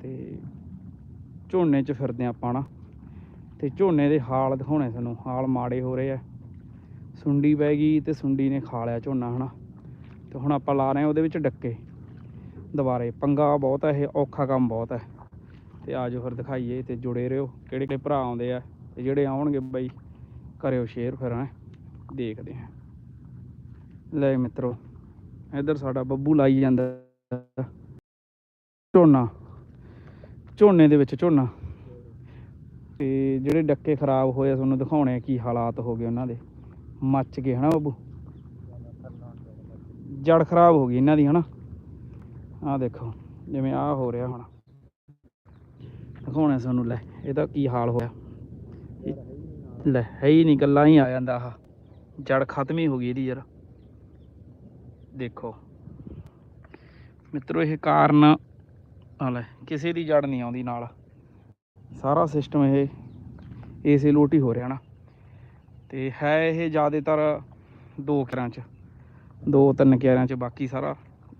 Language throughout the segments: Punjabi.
ਤੇ ਝੋਨੇ 'ਚ ਫਿਰਦੇ ਹਾਂ ਆਪਾਂ ਨਾ। ਤੇ ਝੋਨੇ ਦੇ ਹਾਲ ਦਿਖਾਉਣੇ ਤੁਹਾਨੂੰ, ਹਾਲ ਮਾੜੇ ਹੋ ਰਹੇ ਆ। ਸੁੰਡੀ ਪੈ ਗਈ ਤੇ ਸੁੰਡੀ ਨੇ ਖਾ ਲਿਆ ਝੋਨਾ, ਹਨਾ। ਤੇ ਹੁਣ ਆਪਾਂ ਲਾ ਰਹੇ ਹਾਂ ਉਹਦੇ ਵਿੱਚ ਡੱਕੇ ਦੁਬਾਰੇ। ਪੰਗਾ ਬਹੁਤ ਹੈ ਇਹ ਔਖਾ ਕੰਮ ਬਹੁਤ ਹੈ ਤੇ ਆਜੋ ਫਿਰ ਦਿਖਾਈਏ ਤੇ ਜੁੜੇ ਰਹੋ, ਕਿਹੜੇ ਕਿਹੜੇ ਭਰਾ ਆਉਂਦੇ ਆ ਤੇ ਜਿਹੜੇ ਆਉਣਗੇ ਬਾਈ, ਕਰਿਓ ਸ਼ੇਅਰ ਫਿਰ, ਹੈਂ। ਦੇਖਦੇ ਹਾਂ। ਲੈ ਮਿੱਤਰੋ, ਇੱਧਰ ਸਾਡਾ ਬੱਬੂ ਲਾਈ ਜਾਂਦਾ। ਝੋਨਾ। ਝੋਨੇ ਦੇ ਵਿੱਚ ਝੋਨਾ। ਤੇ ਜਿਹੜੇ ਡੱਕੇ ਖਰਾਬ ਹੋਏ ਆ, ਤੁਹਾਨੂੰ ਦਿਖਾਉਣੇ ਆ ਕੀ ਹਾਲਾਤ ਹੋ ਗਏ ਉਹਨਾਂ ਦੇ। ਮੱਚ ਗਏ ਹਨਾ ਬਾਬੂ? ਜੜ ਖਰਾਬ ਹੋ ਗਈ ਇਹਨਾਂ ਦੀ ਹਨਾ। ਆਹ ਦੇਖੋ, ਜਿਵੇਂ ਆਹ ਹੋ ਰਿਹਾ ਹੁਣ। ਦਿਖਾਉਣਾ ਤੁਹਾਨੂੰ ਲੈ, ਇਹਦਾ ਕੀ ਹਾਲ ਹੋਇਆ? ਲੈ, ਹੈ ਹੀ ਨਹੀਂ, ਗੱਲਾਂ ਹੀ ਆ ਜਾਂਦਾ ਆਹ। ਜੜ ਖਤਮ ਹੀ ਹੋ ਗਈ ਇਹਦੀ ਯਾਰ। ਦੇਖੋ। ਮਿੱਤਰੋ, ਇਹ ਕਾਰਨ ਆ ਲੈ, ਕਿਸੇ ਦੀ ਜੜ ਨਹੀਂ ਆਉਂਦੀ ਨਾਲ। ਸਾਰਾ ਸਿਸਟਮ ਇਹ ਏਸੇ ਲੋਟ ਹੀ ਹੋ ਰਿਹਾ ਨਾ। ਤੇ ਹੈ ਇਹ ਜ਼ਿਆਦਾਤਰ ਦੋ ਕਿਰਾਂ ਚ, ਦੋ ਤਿੰਨ ਕਿਆਰਿਆਂ ਚ, ਬਾਕੀ ਸਾਰਾ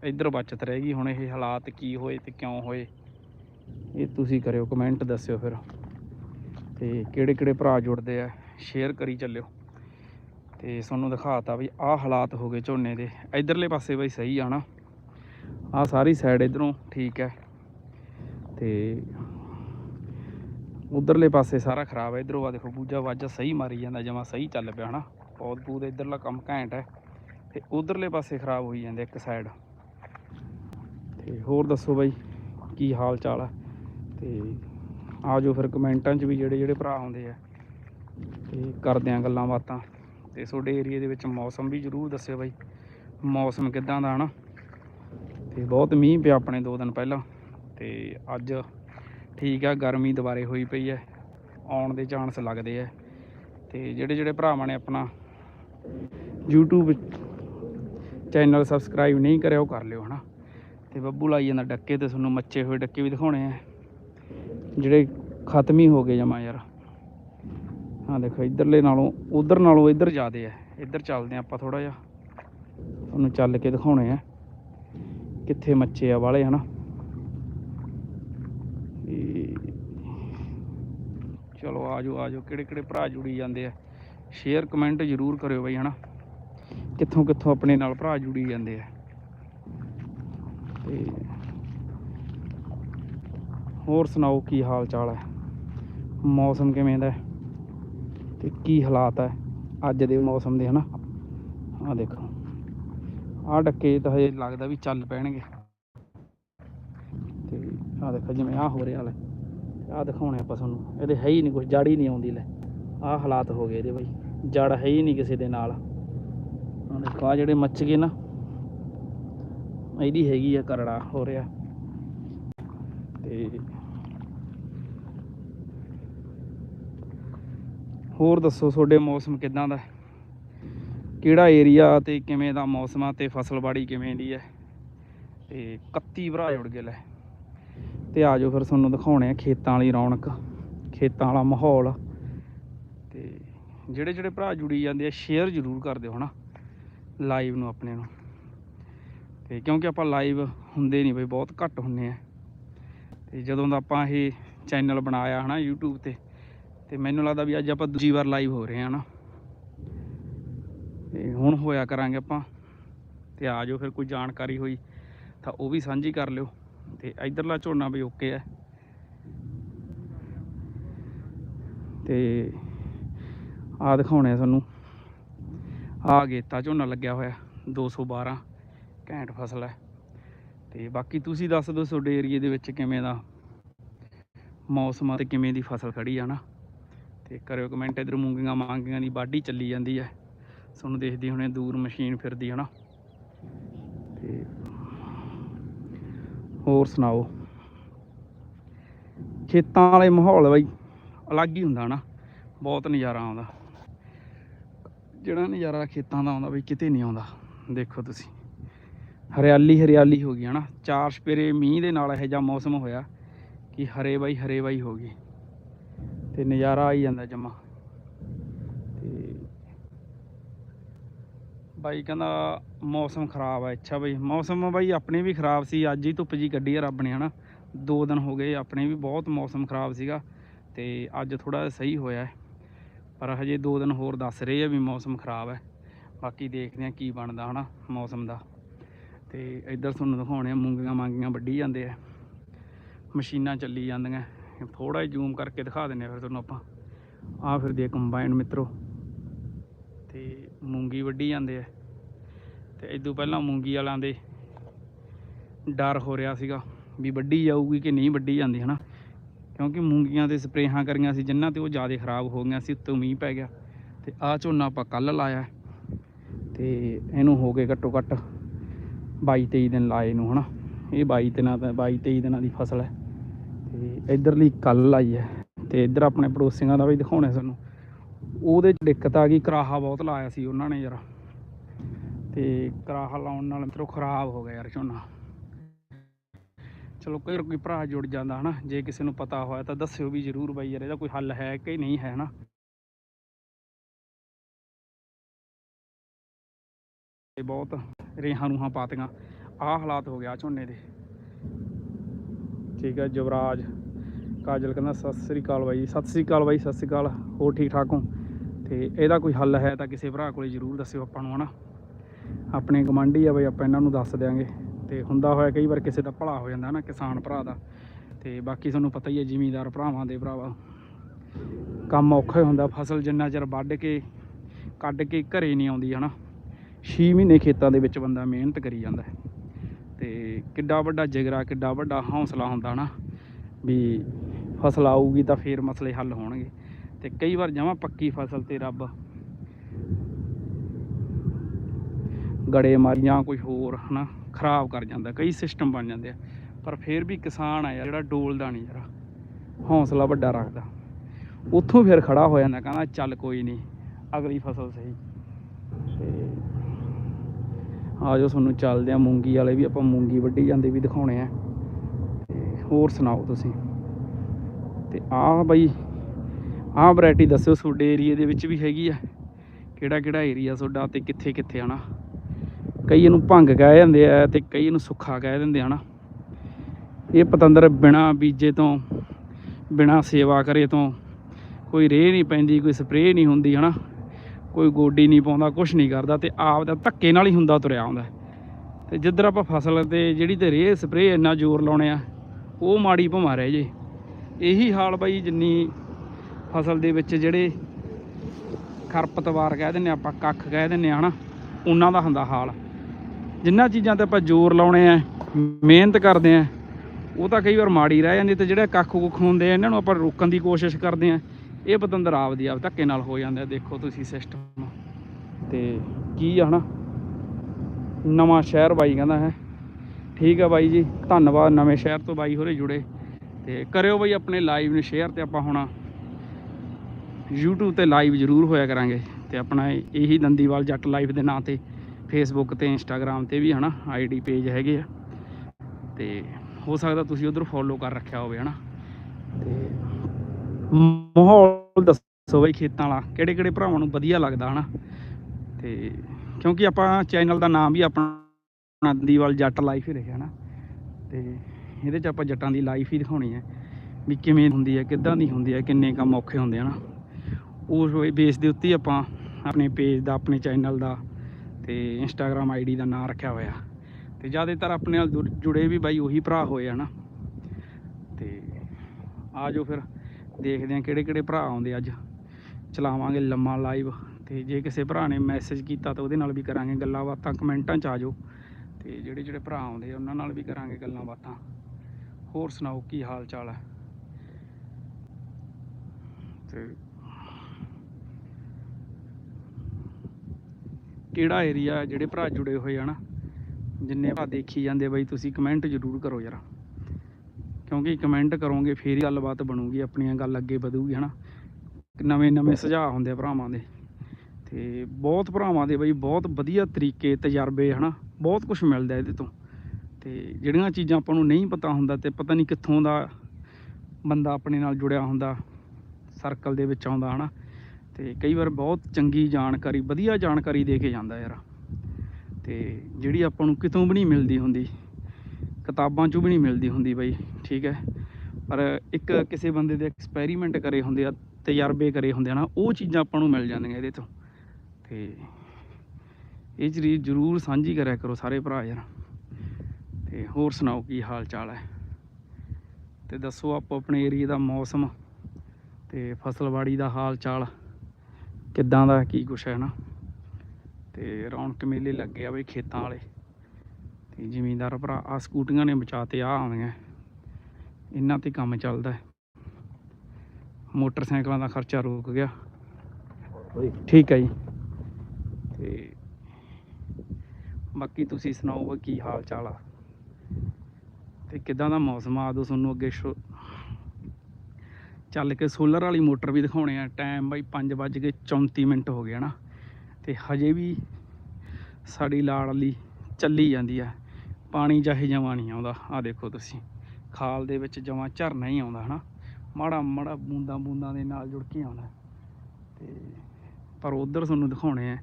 ਇੱਧਰ ਬਚਤ ਰਹੇਗੀ ਹੁਣ ਇਹ ਹਾਲਾਤ ਕੀ ਹੋਏ ਤੇ ਕਿਉਂ ਹੋਏ, ਇਹ ਤੁਸੀਂ ਕਰਿਓ ਕਮੈਂਟ ਦੱਸਿਓ ਫਿਰ। ਤੇ ਕਿਹੜੇ ਕਿਹੜੇ ਭਰਾ ਜੁੜਦੇ ਆ ਸ਼ੇਅਰ ਕਰੀ ਚੱਲਿਓ। ਤੇ ਤੁਹਾਨੂੰ ਦਿਖਾਤਾ ਵੀ ਆਹ ਹਾਲਾਤ ਹੋ ਗਏ ਝੋਨੇ ਦੇ। ਇਧਰਲੇ ਪਾਸੇ ਬਈ ਸਹੀ ਆ ਨਾ। ਆਹ ਸਾਰੀ ਸਾਈਡ ਇਧਰੋਂ ਠੀਕ ਹੈ। ਤੇ ਉਧਰਲੇ ਪਾਸੇ ਸਾਰਾ ਖਰਾਬ ਹੈ। ਇਧਰੋਂ ਆ ਦੇਖੋ ਬੂਜਾ ਵਾਜਾ ਸਹੀ ਮਾਰੀ ਜਾਂਦਾ, ਜਮਾ ਸਹੀ ਚੱਲ ਪਿਆ, ਹਨਾ? ਪੌਦ ਪੂਦ ਇਧਰਲਾ ਕੰਮ ਘੈਂਟ ਹੈ। ਤੇ ਉਧਰਲੇ ਪਾਸੇ ਖਰਾਬ ਹੋਈ ਜਾਂਦੇ ਇੱਕ ਸਾਈਡ ਤੇ ਹੋਰ ਦੱਸੋ ਬਾਈ, ਕੀ ਹਾਲ ਚਾਲ ਹੈ ਤੇ ਆਜੋ ਫਿਰ ਕਮੈਂਟਾਂ 'ਚ ਵੀ ਜਿਹੜੇ ਜਿਹੜੇ ਭਰਾ ਆਉਂਦੇ ਆ। ਤੇ ਕਰਦੇ ਆ ਗੱਲਾਂ ਬਾਤਾਂ। ਤੇ ਤੁਹਾਡੇ ਏਰੀਆ ਦੇ ਵਿੱਚ ਮੌਸਮ ਵੀ ਜ਼ਰੂਰ ਦੱਸਿਓ ਬਾਈ। ਮੌਸਮ ਕਿਦਾਂ ਦਾ, ਹਨਾ? ਤੇ ਬਹੁਤ ਮੀਂਹ ਪਿਆ ਆਪਣੇ ਦੋ ਦਿਨ ਪਹਿਲਾਂ। ਤੇ ਅੱਜ ਠੀਕ ਆ, ਗਰਮੀ ਦੁਬਾਰੇ ਹੋਈ ਪਈ ਹੈ ਆਉਣ ਦੇ ਚਾਂਸ ਲੱਗਦੇ ਆ ਤੇ ਜਿਹੜੇ ਜਿਹੜੇ ਭਰਾਵਾਂ ਨੇ ਆਪਣਾ YouTube ਚੈਨਲ ਸਬਸਕ੍ਰਾਈਬ ਨਹੀਂ ਕਰਿਆ, ਉਹ ਕਰ ਲਿਓ, ਹਨਾ। ਤੇ ਬੱਬੂ ਲਾਈ ਜਾਂਦਾ ਡੱਕੇ ਤੇ, ਤੁਹਾਨੂੰ ਮੱਚੇ ਹੋਏ ਡੱਕੇ ਵੀ ਦਿਖਾਉਣੇ ਆ ਜਿਹੜੇ ਖਤਮ ਹੀ ਹੋ ਗਏ ਜਮਾ ਯਾਰ। ਹਾਂ ਦੇਖੋ, ਇਧਰਲੇ ਨਾਲੋਂ, ਉਧਰ ਨਾਲੋਂ ਇੱਧਰ ਜ਼ਿਆਦੇ ਆ ਇੱਧਰ ਚੱਲਦੇ ਆ ਆਪਾਂ ਥੋੜਾ ਜਿਹਾ। ਤੁਹਾਨੂੰ ਚੱਲ ਕੇ ਦਿਖਾਉਣੇ ਆ ਕਿੱਥੇ ਮੱਚੇ ਆ ਵਾਲੇ, ਹਨਾ ਤੇ ਚਲੋ ਆਜੋ ਆਜੋ। ਕਿਹੜੇ ਕਿਹੜੇ ਭਰਾ ਜੁੜੀ ਜਾਂਦੇ ਆ। ਸ਼ੇਅਰ ਕਮੈਂਟ ਜ਼ਰੂਰ ਕਰਿਓ ਬਈ, ਹਨਾ। ਕਿੱਥੋਂ ਕਿੱਥੋਂ ਆਪਣੇ ਨਾਲ ਭਰਾ ਜੁੜੀ ਜਾਂਦੇ ਆ। ਤੇ ਹੋਰ ਸੁਣਾਓ, ਕੀ ਹਾਲ ਚਾਲ ਹੈ ਮੌਸਮ ਕਿਵੇਂ ਦਾ? ਹੈ ਤੇ ਕੀ ਹਾਲਾਤ ਹੈ ਅੱਜ ਦੇ ਮੌਸਮ ਦੇ, ਹਨਾ? ਆਹ ਦੇਖੋ। ਆਹ ਡੱਕੇ ਤਾਂ ਹਜੇ ਲੱਗਦਾ ਵੀ ਚੱਲ ਪੈਣਗੇ। ਤੇ ਆਹ ਦੇਖੋ, ਜਿਵੇਂ ਆਹ ਹੋ ਰਿਹਾ ਲੈ ਆਹ ਦਿਖਾਉਣੇ ਆਪਾਂ ਤੁਹਾਨੂੰ। ਇਹਦੇ ਹੈ ਹੀ ਨਹੀਂ ਕੁਝ ਜੜ ਹੀ ਨਹੀਂ ਆਉਂਦੀ ਲੈ। ਆਹ ਹਾਲਾਤ ਹੋ ਗਏ ਇਹਦੇ ਬਾਈ। ਜੜ ਹੈ ਹੀ ਨਹੀਂ ਕਿਸੇ ਦੇ ਨਾਲ। ਆਹ ਦੇਖੋ, ਆਹ ਜਿਹੜੇ ਮੱਚ ਗਏ ਨਾ, ਇਹਦੀ ਹੈਗੀ ਆ ਕਰੜਾ, ਹੋ ਰਿਹਾ। ਤੇ ਹੋਰ ਦੱਸੋ, ਤੁਹਾਡੇ ਮੌਸਮ ਕਿਦਾਂ ਦਾ? ਕਿਹੜਾ ਏਰੀਆ ਤੇ ਕਿਵੇਂ ਦਾ ਮੌਸਮ ਆ ਤੇ ਫਸਲਬਾੜੀ ਕਿਵੇਂ ਦੀ ਹੈ ਤੇ 31 ਭਰਾ ਜੁੜ ਗਏ ਲੈ। ਤੇ ਆਜੋ ਫਿਰ ਤੁਹਾਨੂੰ ਦਿਖਾਉਣੇ ਆ ਖੇਤਾਂ ਵਾਲੀ ਰੌਣਕ, ਖੇਤਾਂ ਵਾਲਾ ਮਾਹੌਲ। ਤੇ ਜਿਹੜੇ ਜਿਹੜੇ ਭਰਾ ਜੁੜੀ ਜਾਂਦੇ ਆ ਸ਼ੇਅਰ ਜ਼ਰੂਰ ਕਰ ਦਿਓ ਹਨਾ ਲਾਈਵ ਨੂੰ ਆਪਣੇ ਨੂੰ। ਤੇ ਕਿਉਂਕਿ ਆਪਾਂ ਲਾਈਵ ਹੁੰਦੇ ਨਹੀਂ ਬਈ, ਬਹੁਤ ਘੱਟ ਹੁੰਨੇ ਆ। ਤੇ ਜਦੋਂ ਦਾ ਆਪਾਂ ਇਹ ਚੈਨਲ ਬਣਾਇਆ ਹਨਾ, YouTube ਤੇ ਤੇ ਮੈਨੂੰ ਲੱਗਦਾ ਵੀ ਅੱਜ ਆਪਾਂ ਦੂਜੀ ਵਾਰ ਲਾਈਵ ਹੋ ਰਹੇ ਹਾਂ ਨਾ ਤੇ ਹੁਣ ਹੋਇਆ ਕਰਾਂਗੇ ਆਪਾਂ, ਤੇ ਆ ਜਾਓ ਫਿਰ ਕੋਈ ਜਾਣਕਾਰੀ ਹੋਈ ਤਾਂ ਉਹ ਵੀ ਸਾਂਝੀ ਕਰ ਲਿਓ। ਤੇ ਇਧਰਲਾ ਝੋਨਾ ਵੀ ਓਕੇ ਹੈ ਤੇ ਆ ਦਿਖਾਉਣੇ ਆ ਤੁਹਾਨੂੰ। ਆ ਗੇਤਾ ਝੋਨਾ ਲੱਗਿਆ ਹੋਇਆ 212 ਘੈਂਟ ਫਸਲ ਹੈ ਤੇ ਬਾਕੀ ਤੁਸੀਂ ਦੱਸ ਦਿਓ ਤੁਹਾਡੇ ਏਰੀਏ ਦੇ ਵਿੱਚ ਕਿਵੇਂ ਦਾ ਮੌਸਮ ਆ ਤੇ ਕਿਵੇਂ ਦੀ ਫਸਲ ਖੜੀ ਆ ਨਾ। ਤੇ ਕਰਿਓ ਕਮੈਂਟ ਇਧਰ ਮੂੰਗੀਆਂ ਮਾਂਗੀਆਂ ਦੀ ਵਾਢੀ ਚੱਲੀ ਜਾਂਦੀ ਹੈ ਤੁਹਾਨੂੰ ਦੇਖਦੀ ਹੁਣੇ ਦੂਰ ਮਸ਼ੀਨ ਫਿਰਦੀ ਹਨਾ ਤੇ ਹੋਰ ਸੁਣਾਓ। ਖੇਤਾਂ ਵਾਲੇ ਮਾਹੌਲ ਬਈ, ਅਲੱਗ ਹੀ ਹੁੰਦਾ ਨਾ, ਬਹੁਤ ਨਜ਼ਾਰਾ ਆਉਂਦਾ। ਜਿਹੜਾ ਨਜ਼ਾਰਾ ਖੇਤਾਂ ਦਾ ਆਉਂਦਾ ਬਈ, ਕਿਤੇ ਨਹੀਂ ਆਉਂਦਾ। ਦੇਖੋ ਤੁਸੀਂ, ਹਰਿਆਲੀ ਹਰਿਆਲੀ ਹੋ ਗਈ ਹਨਾ ਚਾਰ ਸਪੇਰੇ ਮੀਂਹ ਦੇ ਨਾਲ ਇਹੋ ਜਿਹਾ ਮੌਸਮ ਹੋਇਆ ਕਿ ਹਰੇ ਬਾਈ ਹਰੇ ਬਾਈ ਹੋ ਗਈ ਤੇ ਨਜ਼ਾਰਾ ਆਈ ਜਾਂਦਾ ਜਮਾ ਤੇ ਬਾਈ ਕਹਿੰਦਾ ਮੌਸਮ ਖਰਾਬ ਆ ਅੱਛਾ ਬਾਈ। ਮੌਸਮ ਬਾਈ ਆਪਣੇ ਵੀ ਖਰਾਬ ਸੀ, ਅੱਜ ਹੀ ਧੁੱਪ ਜੀ ਕੱਢੀ ਆ ਰੱਬ ਨੇ, ਹਨਾ। ਦੋ ਦਿਨ ਹੋ ਗਏ, ਆਪਣੇ ਵੀ ਬਹੁਤ ਮੌਸਮ ਖਰਾਬ ਸੀਗਾ ਤੇ ਅੱਜ ਥੋੜਾ ਸਹੀ ਹੋਇਆ ਹੈ। ਪਰ ਹਜੇ ਦੋ ਦਿਨ ਹੋਰ ਦੱਸ ਰਹੇ ਆ ਵੀ ਮੌਸਮ ਖਰਾਬ ਹੈ। ਬਾਕੀ ਦੇਖਦੇ ਆ ਕੀ ਬਣਦਾ, ਹਨਾ, ਮੌਸਮ ਦਾ। ਤੇ ਇੱਧਰ ਤੁਹਾਨੂੰ ਦਿਖਾਉਣੇ ਆ, ਮੂੰਗੀਆਂ ਮਾਂਗੀਆਂ ਵੱਢੀ ਜਾਂਦੇ ਆ। ਮਸ਼ੀਨਾਂ ਚੱਲੀ ਜਾਂਦੀਆਂ। ਥੋੜਾ ਹੀ ਜ਼ੂਮ ਕਰਕੇ ਦਿਖਾ ਦਿੰਨੇ ਆ ਫਿਰ ਤੁਹਾਨੂੰ ਆਪਾਂ। ਆਹ ਫਿਰਦੀ ਆ ਕੰਬਾਈਨ ਮਿੱਤਰੋ। ਤੇ ਮੂੰਗੀ ਵੱਢੀ ਜਾਂਦੇ ਆ। ਤੇ ਇਦੋਂ ਪਹਿਲਾਂ ਮੂੰਗੀ ਵਾਲਾਂ ਦੇ ਡਰ ਹੋ ਰਿਹਾ ਸੀਗਾ ਵੀ ਵੱਢੀ ਜਾਊਗੀ ਕਿ ਨਹੀਂ ਵੱਢੀ ਜਾਂਦੀ, ਹਨਾ? ਕਿਉਂਕਿ ਮੂੰਗੀਆਂ ਦੇ ਸਪਰੇਹਾਂ ਕਰੀਆਂ ਸੀ ਜਿਨ੍ਹਾਂ ਤੇ ਉਹ ਜ਼ਿਆਦਾ ਖਰਾਬ ਹੋ ਗਈਆਂ ਸੀ, ਉੱਤੋਂ ਮੀਂਹ ਪੈ ਗਿਆ। ਤੇ ਆਹ ਝੋਨਾ ਆਪਾਂ ਕੱਲ ਲਾਇਆ। ਹੈ। ਤੇ ਇਹਨੂੰ ਹੋ ਗਏ ਘੱਟੋ ਘੱਟ 22 23 ਦਿਨ ਲਾਏ ਨੂੰ, ਹਨਾ? ਇਹ 22 ਦਿਨਾਂ ਦਾ 22 23 ਦਿਨਾਂ ਦੀ ਫਸਲ ਹੈ। ਤੇ ਇਧਰਲੀ ਕੱਲ ਲਾਈ ਹੈ। ਤੇ ਇਧਰ ਆਪਣੇ ਪੜੋਸੀਆਂ ਦਾ ਵੀ ਦਿਖਾਉਣਾ ਸਾਨੂੰ। ਉਹਦੇ ਚ ਦਿੱਕਤ ਆ ਗਈ, ਕਰਾਹਾ ਬਹੁਤ ਲਾਇਆ ਸੀ ਉਹਨਾਂ ਨੇ ਯਾਰ। ਤੇ ਕਰਾਹਾ ਲਾਉਣ ਨਾਲ ਮਿੱਤਰੋ ਖਰਾਬ ਹੋ ਗਿਆ ਯਾਰ ਝੋਨਾ। ਚਲੋ ਕਈ ਵਾਰ ਕੋਈ ਭਰਾ ਜੁੜ ਜਾਂਦਾ ਹਨਾ, ਜੇ ਕਿਸੇ ਨੂੰ ਪਤਾ ਹੋਇਆ ਤਾਂ ਦੱਸਿਓ ਵੀ ਜ਼ਰੂਰ ਬਾਈ ਯਾਰ, ਇਹਦਾ ਕੋਈ ਹੱਲ ਹੈ ਕਿ ਨਹੀਂ ਹੈ ਹਨਾ। ਤੇ ਬਹੁਤ ਰੇਹਾਂ ਰੂਹਾਂ ਪਾਤੀਆਂ। ਆਹ ਹਾਲਾਤ ਹੋ ਗਿਆ ਝੋਨੇ ਦੇ। ਠੀਕ ਹੈ ਯੁਵਰਾਜ। ਕਾਜਲ ਕਹਿੰਦਾ, ਸਤਿ ਸ੍ਰੀ ਅਕਾਲ ਬਾਈ, ਸਤਿ ਸ੍ਰੀ ਅਕਾਲ ਬਾਈ, ਸਤਿ ਸ੍ਰੀ ਅਕਾਲ। ਹੋਰ ਠੀਕ ਠਾਕ ਹੋ? ਤੇ ਇਹਦਾ ਕੋਈ ਹੱਲ ਹੈ ਤਾਂ ਕਿਸੇ ਭਰਾ ਕੋਲੇ ਜ਼ਰੂਰ ਦੱਸਿਓ ਆਪਾਂ ਨੂੰ, ਹਨਾ? ਆਪਣੇ ਗਵਾਂਢੀ ਆ ਬਈ, ਆਪਾਂ ਇਹਨਾਂ ਨੂੰ ਦੱਸ ਦਿਆਂਗੇ। ਤੇ ਹੁੰਦਾ ਹੋਇਆ ਕਈ ਵਾਰ ਕਿਸੇ ਦਾ ਭਲਾ ਹੋ ਜਾਂਦਾ ਨਾ ਕਿਸਾਨ ਭਰਾ ਦਾ। ਤੇ ਬਾਕੀ ਤੁਹਾਨੂੰ ਪਤਾ ਹੀ ਹੈ, ਜ਼ਿਮੀਂਦਾਰ ਭਰਾਵਾਂ ਦੇ ਭਰਾਵਾ। ਕੰਮ ਔਖਾ ਹੀ ਹੁੰਦਾ, ਫਸਲ ਜਿੰਨਾ ਚਿਰ ਵੱਢ ਕੇ, ਕੱਢ ਕੇ ਘਰੇ ਨਹੀਂ ਆਉਂਦੀ, ਹਨਾ? 6 ਮਹੀਨੇ ਖੇਤਾਂ ਦੇ ਵਿੱਚ ਬੰਦਾ ਮਿਹਨਤ ਕਰੀ ਜਾਂਦਾ ਹੈ। ਤੇ ਕਿੱਡਾ ਵੱਡਾ ਜਿਗਰਾ, ਕਿੱਡਾ ਵੱਡਾ ਹੌਸਲਾ ਹੁੰਦਾ ਨਾ ਵੀ ਫਸਲ ਆਊਗੀ ਤਾਂ ਫੇਰ ਮਸਲੇ ਹੱਲ ਹੋਣਗੇ। ਤੇ ਕਈ ਵਾਰ ਜਮਾਂ ਪੱਕੀ ਫਸਲ ਤੇ ਰੱਬ। ਗੜੇ ਮਾਰੀਆਂ ਕੋਈ ਹੋਰ, ਹਨਾ? ਖਰਾਬ ਕਰ ਜਾਂਦਾ, ਕਈ ਸਿਸਟਮ ਬਣ ਜਾਂਦੇ ਆ। ਪਰ ਫਿਰ ਵੀ ਕਿਸਾਨ ਆ ਯਾਰ, ਜਿਹੜਾ ਡੋਲਦਾ ਨਹੀਂ ਯਾਰ। ਹੌਸਲਾ ਵੱਡਾ ਰੱਖਦਾ। ਉੱਥੋਂ ਫਿਰ ਖੜਾ ਹੋ ਜਾਂਦਾ, ਕਹਿੰਦਾ ਚੱਲ ਕੋਈ ਨਹੀਂ ਅਗਲੀ ਫਸਲ ਸਹੀ। ਤੇ ਆ ਜਾਓ ਤੁਹਾਨੂੰ ਚੱਲਦੇ ਆ, ਮੂੰਗੀ ਵਾਲੇ ਵੀ ਆਪਾਂ ਮੂੰਗੀ ਵੱਢੀ ਜਾਂਦੇ ਵੀ ਦਿਖਾਉਣੇ ਆ। ਤੇ ਹੋਰ ਸੁਣਾਓ ਤੁਸੀਂ? ਤੇ ਆਹ ਬਾਈ ਆਹ ਵੈਰਾਈਟੀ ਦੱਸਿਓ ਤੁਹਾਡੇ ਏਰੀਏ ਦੇ ਵਿੱਚ ਵੀ ਹੈਗੀ ਆ। ਕਿਹੜਾ ਕਿਹੜਾ ਏਰੀਆ ਤੁਹਾਡਾ ਤੇ ਕਿੱਥੇ ਕਿੱਥੇ ਆਣਾ ਕਈ ਇਹਨੂੰ ਭੰਗ ਕਹਿ ਜਾਂਦੇ ਆ ਤੇ ਕਈ ਇਹਨੂੰ ਸੁੱਖਾ ਕਹਿ ਦਿੰਦੇ ਆ ਨਾ। ਇਹ ਪਤੰਦਰ ਬਿਨਾ ਬੀਜੇ ਤੋਂ, ਬਿਨਾ ਸੇਵਾ ਕਰੇ ਤੋਂ ਕੋਈ ਰੇਹ ਨਹੀਂ ਪੈਂਦੀ, ਕੋਈ ਸਪਰੇਅ ਨਹੀਂ ਹੁੰਦੀ, ਹਨਾ। ਕੋਈ ਗੋਡੀ ਨਹੀਂ ਪਾਉਂਦਾ ਕੁਝ ਨਹੀਂ ਕਰਦਾ ਤੇ ਆਪ ਦਾ ਧੱਕੇ ਨਾਲ ਹੀ ਹੁੰਦਾ, ਤੁਰਿਆ ਆਉਂਦਾ। ਤੇ ਜਿੱਧਰ ਆਪਾਂ ਫਸਲ ਤੇ ਜਿਹੜੀ ਤੇ ਰੇਹ ਸਪਰੇਅ ਇੰਨਾ ਜ਼ੋਰ ਲਾਉਣੇ ਆ, ਉਹ ਮਾੜੀ ਭਮਾ ਰਹਿ ਜੇ। ਇਹੀ ਹਾਲ ਬਾਈ ਜਿੰਨੀ ਫਸਲ ਦੇ ਵਿੱਚ ਜਿਹੜੇ ਖਰਪਤਵਾਰ ਕਹਿ ਦਿੰਨੇ ਆਪਾਂ, ਕੱਖ ਕਹਿ ਦਿੰਨੇ ਆ ਹਨਾ? ਉਹਨਾਂ ਦਾ ਹੁੰਦਾ ਹਾਲ। ਜਿੰਨਾ ਚੀਜ਼ਾਂ ਤੇ ਆਪਾਂ ਜ਼ੋਰ ਲਾਉਣੇ ਆ, ਮਿਹਨਤ ਕਰਦੇ ਆ, ਉਹ ਤਾਂ ਕਈ ਵਾਰ ਮਾੜੀ ਰਹਿ ਜਾਂਦੀ ਤੇ ਜਿਹੜੇ ਕੱਖ ਕੁੱਖ ਹੁੰਦੇ ਆ, ਇਹਨਾਂ ਨੂੰ ਆਪਾਂ ਰੋਕਣ ਦੀ ਕੋਸ਼ਿਸ਼ ਕਰਦੇ ਆ। ਇਹ ਪਤੰਦਰ ਆਪਦੀ ਆਪ ਧੱਕੇ ਨਾਲ ਹੋ ਜਾਂਦਾ, ਦੇਖੋ ਤੁਸੀਂ ਸਿਸਟਮ ਤੇ ਕੀ ਆ, ਹਨਾ? ਨਵਾਂ ਸ਼ਹਿਰ ਬਾਈ ਕਹਿੰਦਾ ਹੈ। ਠੀਕ ਆ ਬਾਈ ਜੀ, ਧੰਨਵਾਦ, ਨਵੇਂ ਸ਼ਹਿਰ ਤੋਂ ਬਾਈ ਹੋਰੇ ਜੁੜੇ। ਤੇ ਕਰਿਓ ਬਾਈ ਆਪਣੇ ਲਾਈਵ ਨੂੰ ਸ਼ੇਅਰ ਤੇ ਆਪਾਂ ਹੁਣ YouTube ਤੇ ਲਾਈਵ ਜ਼ਰੂਰ ਹੋਇਆ ਕਰਾਂਗੇ ਤੇ ਆਪਣਾ ਇਹੀ ਦੰਦੀਵਾਲ ਜੱਟ ਲਾਈਵ ਦੇ ਨਾਂ ਤੇ ਫੇਸਬੁੱਕ ਤੇ Instagram ਤੇ ਵੀ ਹਨਾ ਆਈਡੀ ਪੇਜ ਹੈਗੇ ਆ। ਤੇ ਹੋ ਸਕਦਾ ਤੁਸੀਂ ਉਧਰ ਫੋਲੋ ਕਰ ਰੱਖਿਆ ਹੋਵੇ ਹਨਾ। ਤੇ ਮਾਹੌਲ ਦੱਸੋ ਬਈ ਖੇਤਾਂ ਵਾਲਾ, ਕਿਹੜੇ ਕਿਹੜੇ ਭਰਾਵਾਂ ਨੂੰ ਵਧੀਆ ਲੱਗਦਾ ਹਨਾ। ਤੇ ਕਿਉਂਕਿ ਆਪਾਂ ਚੈਨਲ ਦਾ ਨਾਮ ਵੀ ਆਪਣਾ ਦੰਦੀਵਾਲ ਜੱਟ ਲਾਈਫ ਹੀ ਰੱਖਿਆ ਹਨਾ। ਤੇ ਇਹਦੇ 'ਚ ਆਪਾਂ ਜੱਟਾਂ ਦੀ ਲਾਈਫ ਹੀ ਦਿਖਾਉਣੀ ਹੈ, ਵੀ ਕਿਵੇਂ ਹੁੰਦੀ ਹੈ, ਕਿੱਦਾਂ ਦੀ ਹੁੰਦੀ ਹੈ, ਕਿੰਨੇ ਕੰਮ ਔਖੇ ਹੁੰਦੇ ਆ ਨਾ ਉਸ ਬੇਸ ਦੇ ਉੱਤੇ ਹੀ ਆਪਾਂ ਆਪਣੇ ਪੇਜ ਦਾ, ਆਪਣੇ ਚੈਨਲ ਦਾ ਤੇ ਇੰਸਟਾਗ੍ਰam ਆਈਡੀ ਦਾ ਨਾਮ ਰੱਖਿਆ ਹੋਇਆ। ਤੇ ਜ਼ਿਆਦਾਤਰ ਆਪਣੇ ਨਾਲ ਜੁੜ- ਜੁੜੇ ਵੀ ਬਾਈ ਉਹੀ ਭਰਾ ਹੋਏ ਆ ਨਾ। ਤੇ ਆ ਜਾਓ ਫਿਰ, ਦੇਖਦੇ ਆ ਕਿਹੜੇ ਕਿਹੜੇ ਭਰਾ ਆਉਂਦੇ ਅੱਜ। ਚਲਾਵਾਂਗੇ ਲੰਮਾ ਲਾਈਵ ਤੇ ਜੇ ਕਿਸੇ ਭਰਾ ਨੇ ਮੈਸੇਜ ਕੀਤਾ ਤਾਂ ਉਹਦੇ ਨਾਲ ਵੀ ਕਰਾਂਗੇ ਗੱਲਾਂ ਬਾਤਾਂ, ਕਮੈਂਟਾਂ 'ਚ ਆ ਜਾਓ। ਤੇ ਜਿਹੜੇ ਜਿਹੜੇ ਭਰਾ ਆਉਂਦੇ ਆ, ਉਹਨਾਂ ਨਾਲ ਵੀ ਕਰਾਂਗੇ ਗੱਲਾਂ ਬਾਤਾਂ। ਹੋਰ ਸੁਣਾਓ ਕੀ ਹਾਲ ਚਾਲ ਹੈ ਤੇ ਕਿਹੜਾ ਏਰੀਆ ਜਿਹੜੇ ਭਰਾ ਜੁੜੇ ਹੋਏ ਆ ਨਾ, ਜਿੰਨੇ ਭਰਾ ਦੇਖੀ ਜਾਂਦੇ ਬਾਈ ਤੁਸੀਂ ਕਮੈਂਟ ਜ਼ਰੂਰ ਕਰੋ ਯਾਰ। ਕਿਉਂਕਿ ਕਮੈਂਟ ਕਰੋਗੇ, ਫੇਰ ਹੀ ਗੱਲਬਾਤ ਬਣੂਗੀ, ਆਪਣੀਆਂ ਗੱਲ ਅੱਗੇ ਵਧੂਗੀ, ਹਨਾ। ਨਵੇਂ ਨਵੇਂ ਸੁਝਾਅ ਹੁੰਦੇ ਆ ਭਰਾਵਾਂ ਦੇ। ਤੇ ਬਹੁਤ ਭਰਾਵਾਂ ਦੇ ਬਈ, ਬਹੁਤ ਵਧੀਆ ਤਰੀਕੇ, ਤਜਰਬੇ, ਹਨਾ। ਬਹੁਤ ਕੁਝ ਮਿਲਦਾ ਇਹਦੇ ਤੋਂ। ਤੇ ਜਿਹੜੀਆਂ ਚੀਜ਼ਾਂ ਆਪਾਂ ਨੂੰ ਨਹੀਂ ਪਤਾ ਹੁੰਦਾ ਤੇ ਪਤਾ ਨਹੀਂ ਕਿੱਥੋਂ ਦਾ ਬੰਦਾ ਆਪਣੇ ਨਾਲ ਜੁੜਿਆ ਹੁੰਦਾ ਸਰਕਲ ਦੇ ਵਿੱਚ ਆਉਂਦਾ, ਹਨਾ। ਤੇ ਕਈ ਵਾਰ ਬਹੁਤ ਚੰਗੀ ਜਾਣਕਾਰੀ, ਵਧੀਆ ਜਾਣਕਾਰੀ ਦੇ ਕੇ ਜਾਂਦਾ ਯਾਰ। ਤੇ ਜਿਹੜੀ ਆਪਾਂ ਨੂੰ ਕਿਤੋਂ ਵੀ ਨਹੀਂ ਮਿਲਦੀ ਹੁੰਦੀ, ਕਿਤਾਬਾਂ 'ਚੋਂ ਵੀ ਨਹੀਂ ਮਿਲਦੀ ਹੁੰਦੀ ਬਈ, ਠੀਕ ਹੈ? ਪਰ ਇੱਕ ਕਿਸੇ ਬੰਦੇ ਦੇ ਐਕਸਪੈਰੀਮੈਂਟ ਕਰੇ ਹੁੰਦੇ ਆ, ਤਜਰਬੇ ਕਰੇ ਹੁੰਦੇ ਆ ਨਾ, ਉਹ ਚੀਜ਼ਾਂ ਆਪਾਂ ਨੂੰ ਮਿਲ ਜਾਂਦੀਆਂ ਇਹਦੇ ਤੋਂ। ਤੇ ਇਹ ਚੀਜ਼ ਜ਼ਰੂਰ ਸਾਂਝੀ ਕਰਿਆ ਕਰੋ ਸਾਰੇ ਭਰਾ ਯਾਰ। ਤੇ ਹੋਰ ਸੁਣਾਓ ਕੀ ਹਾਲ ਚਾਲ ਹੈ? ਤੇ ਦੱਸੋ ਆਪੋ ਆਪਣੇ ਏਰੀਆ ਦਾ ਮੌਸਮ ਤੇ ਫਸਲਵਾੜੀ ਦਾ ਹਾਲ ਚਾਲ ਕਿੱਦਾਂ ਦਾ ਕੀ ਕੁਛ ਹੈ ਨਾ। ਤੇ ਰੌਣਕ ਮੇਲੇ ਲੱਗੇ ਆ ਬਈ ਖੇਤਾਂ ਵਾਲੇ। ਤੇ ਜ਼ਿਮੀਂਦਾਰ ਭਰਾ ਆ ਸਕੂਟੀਆਂ ਨੇ ਬਚਾਤੇ ਆ ਆਉਂਦੀਆਂ। ਇਹਨਾਂ ਤੇ ਕੰਮ ਚੱਲਦਾ। ਮੋਟਰਸਾਈਕਲਾਂ ਦਾ ਖਰਚਾ ਰੁਕ ਗਿਆ। ਠੀਕ ਹੈ ਜੀ। ਤੇ ਬਾਕੀ ਤੁਸੀਂ ਸੁਣਾਓ ਕੀ ਹਾਲ ਚਾਲ ਆ। ਤੇ ਕਿਦਾਂ ਦਾ ਮੌਸਮ ਆ? ਦੋ ਤੁਹਾਨੂੰ ਅੱਗੇ ਸ਼ੋ- ਚੱਲ ਕੇ ਸੋਲਰ ਵਾਲੀ ਮੋਟਰ ਵੀ ਦਿਖਾਉਣੇ ਆ। ਟਾਈਮ ਬਾਈ 5:34 ਮਿੰਟ ਹੋ ਗਿਆ ਨਾ ਤੇ ਹਜੇ ਵੀ ਸਾਡੀ ਲਾੜ ਵਾਲੀ ਚੱਲੀ ਜਾਂਦੀ ਆ। ਪਾਣੀ ਚਾਹੇ ਜਮਾ ਨਹੀਂ ਆਉਂਦਾ। ਆ ਦੇਖੋ ਤੁਸੀਂ, ਖਾਲ ਦੇ ਵਿੱਚ ਜਮਾ ਝਰਨਾ ਹੀ ਆਉਂਦਾ ਹਨਾ। ਮਾੜਾ ਮਾੜਾ ਬੂੰਦਾਂ ਬੂੰਦਾਂ ਦੇ ਨਾਲ ਜੁੜ ਕੇ ਆਉਂਦਾ। ਤੇ ਪਰ ਉਧਰ ਤੁਹਾਨੂੰ ਦਿਖਾਉਣੇ ਆ,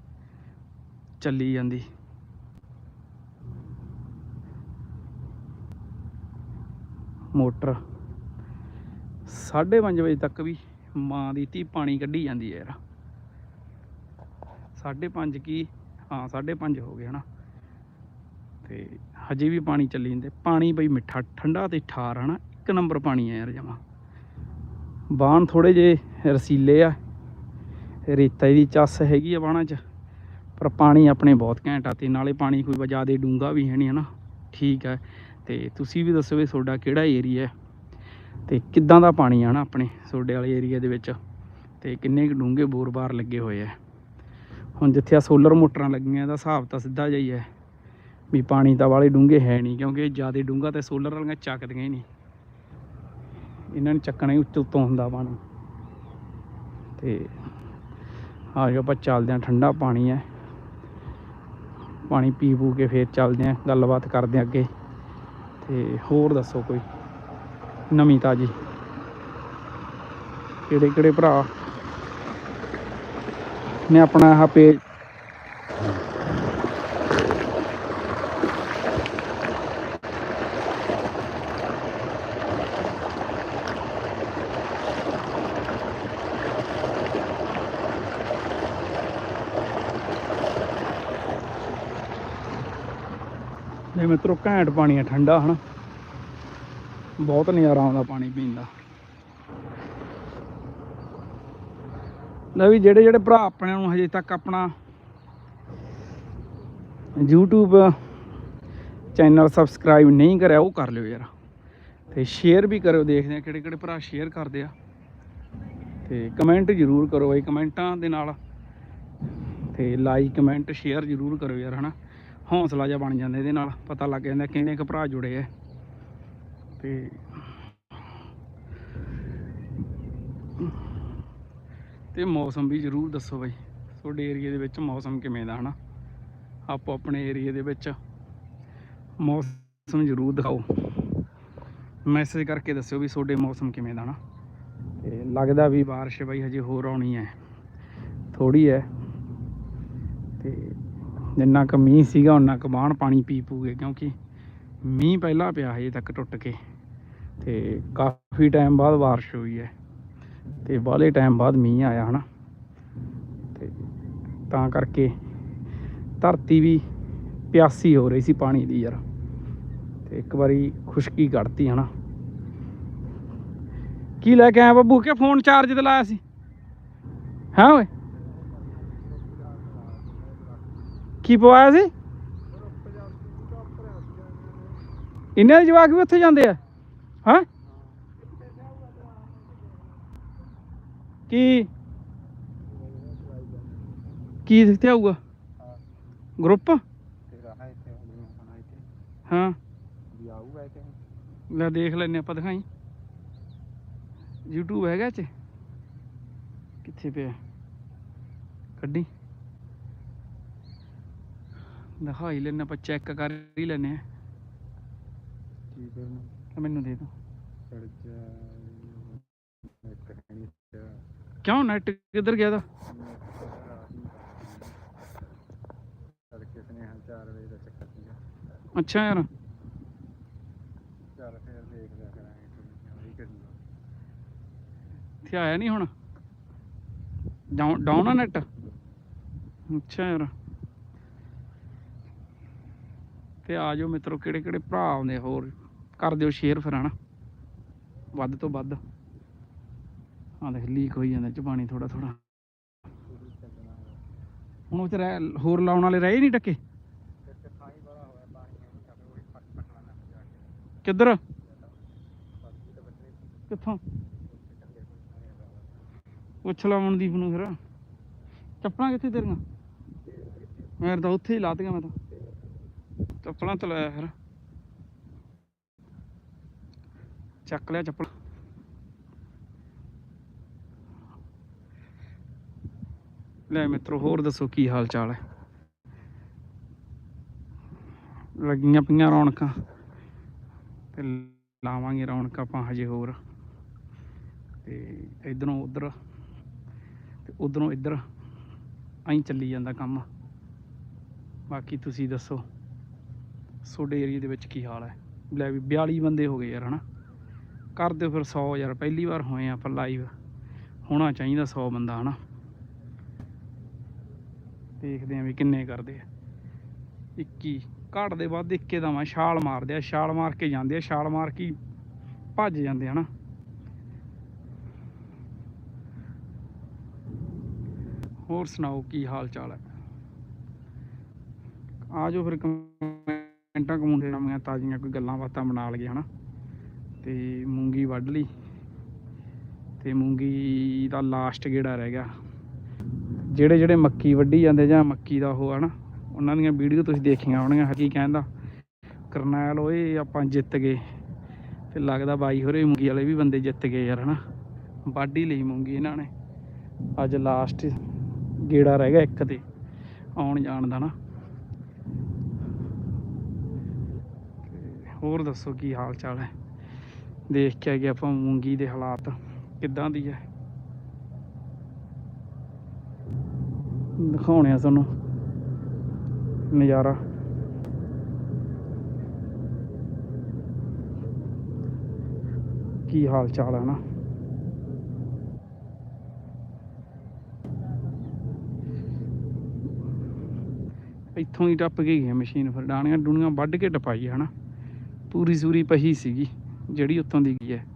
ਚੱਲੀ ਜਾਂਦੀ। ਮੋਟਰ 5:30 ਵਜੇ ਤੱਕ ਵੀ ਮਾਂ ਦੀ ਧੀ ਪਾਣੀ ਕੱਢੀ ਜਾਂਦੀ ਹੈ ਯਾਰ। 5:30 ਕੀ? ਹਾਂ 5:30 ਹੋ ਗਏ ਹਨਾ। ਤੇ ਹਜੇ ਵੀ ਪਾਣੀ ਚੱਲੀ ਜਾਂਦੇ। ਪਾਣੀ ਬਈ ਮਿੱਠਾ, ਠੰਡਾ ਤੇ ਠਾਰ ਹਨਾ। ਇੱਕ ਨੰਬਰ ਪਾਣੀ ਹੈ ਯਾਰ ਜਮਾ। ਬਾਣ ਥੋੜੇ ਜੇ ਰਸੀਲੇ ਆ। ਰੇਤਾ ਦੀ ਚੱਸ ਹੈਗੀ ਆ ਬਾਣਾ 'ਚ। ਪਰ ਪਾਣੀ ਆਪਣੇ ਬਹੁਤ ਘੈਂਟ ਆ ਤੇ ਨਾਲੇ ਪਾਣੀ ਕੋਈ ਜ਼ਿਆਦਾ ਡੂੰਗਾ ਵੀ ਹੈ ਨਹੀਂ ਹਨਾ। ਠੀਕ ਹੈ। ਤੇ ਤੁਸੀਂ ਵੀ ਦੱਸੋ ਵੀ ਤੁਹਾਡਾ ਕਿਹੜਾ ਏਰੀਆ ਹੈ? ਤੇ ਕਿੱਦਾਂ ਦਾ ਪਾਣੀ ਆ ਨਾ ਆਪਣੇ ਸੋਡੇ ਵਾਲੇ ਏਰੀਆ ਦੇ ਵਿੱਚ? ਤੇ ਕਿੰਨੇ ਕੁ ਡੂੰਘੇ ਬੋਰ-ਬਾਰ ਲੱਗੇ ਹੋਏ ਆ। ਹੁਣ ਜਿੱਥੇ ਆ ਸੋਲਰ ਮੋਟਰਾਂ ਲੱਗੀਆਂ, ਇਹਦਾ ਹਿਸਾਬ ਤਾਂ ਸਿੱਧਾ ਜਿਹਾ ਹੀ ਹੈ ਵੀ ਪਾਣੀ ਤਾਂ ਵਾਲੇ ਡੂੰਘੇ ਹੈ ਨਹੀਂ, ਕਿਉਂਕਿ ਜ਼ਿਆਦਾ ਡੂੰਘਾ ਤੇ ਸੋਲਰ ਵਾਲੀਆਂ ਚੱਕਦੀਆਂ ਹੀ ਨਹੀਂ। ਇਹਨਾਂ ਨੇ ਚੱਕਣਾ ਹੀ ਉੱਤੇ ਉੱਤੋਂ ਹੁੰਦਾ ਪਾਣੀ। ਤੇ ਆ ਜਾਓ ਆਪਾਂ ਚੱਲਦੇ ਹਾਂ, ਠੰਡਾ ਪਾਣੀ ਹੈ। ਪਾਣੀ ਪੀ ਪੂ ਕੇ ਫੇਰ ਚੱਲਦੇ ਹਾਂ, ਗੱਲਬਾਤ ਕਰਦੇ ਹਾਂ ਅੱਗੇ। ਤੇ ਹੋਰ ਦੱਸੋ ਕੋਈ? ਨਵੀਂ ਤਾਜੀ। ਕਿਹੜੇ ਕਿਹੜੇ ਭਰਾ? ਨੇ ਆਪਣਾ ਆਹ ਪੇਜ ਨੇ ਮਿੱਤਰੋ ਘੈਂਟ ਪਾਣੀ ਹੈ ਠੰਡਾ, ਹਨਾ? ਬਹੁਤ ਨਜ਼ਾਰਾ ਆਉਂਦਾ ਪਾਣੀ ਪੀਣ ਦਾ। ਲੈ ਵੀ ਜਿਹੜੇ ਜਿਹੜੇ ਭਰਾ ਆਪਣੇ ਨੂੰ ਹਜੇ ਤੱਕ ਆਪਣਾ YouTube ਚੈਨਲ ਸਬਸਕ੍ਰਾਈਬ ਨਹੀਂ ਕਰਿਆ, ਉਹ ਕਰ ਲਿਓ ਯਾਰ। ਤੇ ਸ਼ੇਅਰ ਵੀ ਕਰਿਓ, ਦੇਖਦੇ ਆ ਕਿਹੜੇ ਕਿਹੜੇ ਭਰਾ ਸ਼ੇਅਰ ਕਰਦੇ ਆ। ਤੇ ਕਮੈਂਟ ਜ਼ਰੂਰ ਕਰੋ ਬਈ, ਕਮੈਂਟਾਂ ਦੇ ਨਾਲ। ਤੇ ਲਾਈਕ ਕਮੈਂਟ ਸ਼ੇਅਰ ਜ਼ਰੂਰ ਕਰੋ ਯਾਰ, ਹਨਾ। ਹੌਸਲਾ ਜਿਹਾ ਬਣ ਜਾਂਦਾ ਇਹਦੇ ਨਾਲ, ਪਤਾ ਲੱਗ ਜਾਂਦਾ ਕਿੰਨੇ ਕੁ ਭਰਾ ਜੁੜੇ ਐ ਤੇ ਤੇ ਮੌਸਮ ਵੀ ਜ਼ਰੂਰ ਦੱਸੋ ਬਾਈ। ਤੁਹਾਡੇ ਏਰੀਆ ਦੇ ਵਿੱਚ ਮੌਸਮ ਕਿਵੇਂ ਦਾ, ਹਨਾ? ਆਪੋ ਆਪਣੇ ਏਰੀਆ ਦੇ ਵਿੱਚ ਮੌਸਮ ਜ਼ਰੂਰ ਦਿਖਾਓ। ਮੈਸੇਜ ਕਰਕੇ ਦੱਸਿਓ ਵੀ ਤੁਹਾਡੇ ਮੌਸਮ ਕਿਵੇਂ ਦਾ, ਹਨਾ? ਤੇ ਲੱਗਦਾ ਵੀ ਬਾਰਿਸ਼ ਬਾਈ ਹਜੇ ਹੋਰ ਆਉਣੀ ਹੈ। ਥੋੜੀ ਹੈ। ਤੇ ਜਿੰਨਾ ਕੁ ਮੀਂਹ ਸੀਗਾ ਉਹਨਾਂ ਕੁ ਬਾਣ ਪਾਣੀ ਪੀ ਪੂਗੇ, ਕਿਉਂਕਿ ਮੀਂਹ ਪਹਿਲਾਂ ਪਿਆ ਹਜੇ ਤੱਕ ਟੁੱਟ ਕੇ ਤੇ ਕਾਫੀ ਟਾਈਮ ਬਾਅਦ ਬਾਰਿਸ਼ ਹੋਈ ਹੈ ਤੇ ਬਾਹਲੇ ਟਾਈਮ ਬਾਅਦ ਮੀਂਹ ਆਇਆ ਹਨਾ। ਤੇ ਤਾਂ ਕਰਕੇ ਧਰਤੀ ਵੀ ਪਿਆਸੀ ਹੋ ਰਹੀ ਸੀ ਪਾਣੀ ਦੀ ਯਾਰ। ਤੇ ਇੱਕ ਵਾਰੀ ਖੁਸ਼ਕੀ ਕੱਢਤੀ ਹਨਾ। ਕੀ ਲੈ ਕੇ ਆਇਆ ਬੱਬੂ? ਕਿ ਫੋਨ ਚਾਰਜ ਤੇ ਲਾਇਆ ਸੀ? ਹਾਂ ਓਏ? ਕੀ ਪਵਾਇਆ ਸੀ? ਇਹਨਾਂ ਦੇ ਜਵਾਕ ਵੀ ਉੱਥੇ ਜਾਂਦੇ ਆ? ਹਾਂ? ਕੀ? ਕੀ ਦਿੱਤੇ ਆਊਗਾ ਗਰੁੱਪ? ਹਾਂ। ਲੈ ਦੇਖ ਲੈਨੇ ਆਪਾਂ ਦਿਖਾਈ। YouTube ਹੈਗਾ ਇਹ ਚ ਕਿੱਥੇ ਪਿਆ? ਕੱਢੀ। ਦਿਖਾਈ ਲੈਨੇ ਆਪਾਂ ਚੈੱਕ ਕਰ ਹੀ ਲੈਨੇ ਆ ਮੈਨੂੰ ਦੇ ਦੋ। ਕਿਉਂ ਨੈਟ ਕਿੱਧਰ ਗਿਆ ਦਾ ਅੱਛਾ ਯਾਰ। ਇੱਥੇ ਆਇਆ ਨਹੀਂ ਹੁਣ? ਡਾਊਨ ਆ ਨੈਟ। ਅੱਛਾ ਯਾਰ। ਤੇ ਆ ਜਾਓ ਮਿੱਤਰੋ ਕਿਹੜੇ ਕਿਹੜੇ ਭਰਾ ਆਉਂਦੇ ਹੋਰ। ਕਰ ਦਿਓ ਸ਼ੇਅਰ ਫਿਰ ਹਨਾ। ਵੱਧ ਤੋਂ ਵੱਧ। ਆ ਦੇਖ ਲੀਕ ਹੋਈ ਜਾਂਦਾ ਚ ਪਾਣੀ ਥੋੜਾ ਥੋੜਾ ਹੁਣ ਉਹ ਤੇ ਰਹਿ, ਹੋਰ ਲਾਉਣ ਵਾਲੇ ਰਹੇ ਨਹੀਂ ਟੱਕੇ? ਕਿੱਧਰ? ਕਿੱਥੋਂ? ਪੁੱਛ ਲਾ ਮਨਦੀਪ ਨੂੰ ਫਿਰ। ਚੱਪਲਾਂ ਕਿੱਥੇ ਤੇਰੀਆਂ? ਮੈਂ ਤਾਂ ਉੱਥੇ ਹੀ ਲਾਤੀਆਂ ਮੈਂ ਤਾਂ। ਚੱਪਲਾਂ ਤੇ ਲਾਇਆ ਫਿਰ। ਚੱਕ ਲਿਆ ਚੱਪਲ। ਲੈ ਮਿੱਤਰੋ, ਹੋਰ ਦੱਸੋ ਕੀ ਹਾਲ ਚਾਲ ਹੈ? ਲੱਗੀਆਂ ਪਈਆਂ ਰੌਣਕਾਂ। ਤੇ ਲਾਵਾਂਗੇ ਰੌਣਕਾਂ ਆਪਾਂ ਹਜੇ ਹੋਰ। ਤੇ ਇਧਰੋਂ ਉਧਰ, ਤੇ ਉਧਰੋਂ ਇੱਧਰ ਐਂ ਚੱਲੀ ਜਾਂਦਾ ਕੰਮ। ਬਾਕੀ ਤੁਸੀਂ ਦੱਸੋ, ਤੁਹਾਡੇ ਏਰੀਆ ਦੇ ਵਿੱਚ ਕੀ ਹਾਲ ਹੈ? ਲੈ ਵੀ 42 ਬੰਦੇ ਹੋ ਗਏ ਯਾਰ, ਹਨਾ? ਕਰ ਦਿਓ ਫਿਰ 100 ਯਾਰ, ਪਹਿਲੀ ਵਾਰ ਹੋਏ ਆ ਆਪਾਂ ਲਾਈਵ ਹੋਣਾ ਚਾਹੀਦਾ 100 ਬੰਦਾ, ਹਨਾ? ਦੇਖਦੇ ਆਂ ਵੀ ਕਿੰਨੇ ਕਰਦੇ ਆ। 21 ਘੱਟ ਦੇ ਵੱਧ ਇੱਕੇ ਦਾ ਮੈਂ ਛਾਲ ਮਾਰਦੇ ਆ, ਛਾਲ ਮਾਰ ਕੇ ਜਾਂਦੇ ਆ, ਛਾਲ ਮਾਰ ਕੇ ਭੱਜ ਜਾਂਦੇ ਆ, ਹਨਾ? ਹੋਰ ਸੁਣਾਓ, ਕੀ ਹਾਲ ਚਾਲ ਹੈ? ਆ ਜਾਓ ਫਿਰ ਕਮੈਂਟਾਂ, ਕਮੂੰਟਾਂ ਨਵੀਆਂ ਤਾਜ਼ੀਆਂ ਕੋਈ ਗੱਲਾਂ ਬਾਤਾਂ ਬਣਾ ਲਈਏ, ਹਨਾ? ਤੇ ਮੂੰਗੀ ਵੱਢ ਲਈ ਤੇ ਮੂੰਗੀ ਦਾ ਲਾਸਟ ਗੇੜਾ ਰਹਿ ਗਿਆ। ਜਿਹੜੇ ਜਿਹੜੇ ਮੱਕੀ ਵੱਢੀ ਜਾਂਦੇ ਜਾਂ ਮੱਕੀ ਦਾ ਉਹ ਹਨਾ, ਉਹਨਾਂ ਦੀਆਂ ਵੀਡੀਓ ਤੁਸੀਂ ਦੇਖੀਆਂ ਹੋਣਗੀਆਂ, ਕੀ ਕਹਿੰਦਾ, ਕਰਨੈਲ ਓਏ ਆਪਾਂ ਜਿੱਤ ਗਏ। ਤੇ ਲੱਗਦਾ ਬਾਈ ਹੋਰੇ ਮੂੰਗੀ ਵਾਲੇ ਵੀ ਬੰਦੇ ਜਿੱਤ ਗਏ ਯਾਰ ਹਨਾ। ਵਾਢੀ ਲਈ ਮੂੰਗੀ ਇਹਨਾਂ ਨੇ। ਅੱਜ ਲਾਸਟ ਗੇੜਾ ਰਹਿ ਗਿਆ ਇੱਕ ਤੇ, ਆਉਣ ਜਾਣ ਦਾ ਨਾ। ਤੇ ਹੋਰ ਦੱਸੋ ਕੀ ਹਾਲ ਚਾਲ ਹੈ? ਦੇਖ ਕੇ ਆ ਆਏ ਆਪਾਂ ਮੂੰਗੀ ਦੇ ਹਾਲਾਤ ਕਿੱਦਾਂ ਦੀ ਹੈ ਦਿਖਾਉਣੇ ਆ ਤੁਹਾਨੂੰ ਨਜ਼ਾਰਾ। ਕੀ ਹਾਲ ਚਾਲ ਹੈ ਨਾ। ਇੱਥੋਂ ਹੀ ਟੱਪ ਕੇ ਗਈ ਮਸ਼ੀਨ ਫਿਰ ਡਾਣੀਆਂ ਡੂਣੀਆਂ ਵੱਢ ਕੇ ਟਪਾਈ ਹੈ ਨਾ। ਪੂਰੀ ਸੂਰੀ ਪਹੀ ਸੀਗੀ। ਜਿਹੜੀ ਉੱਥੋਂ ਦੀ ਗਈ ਹੈ।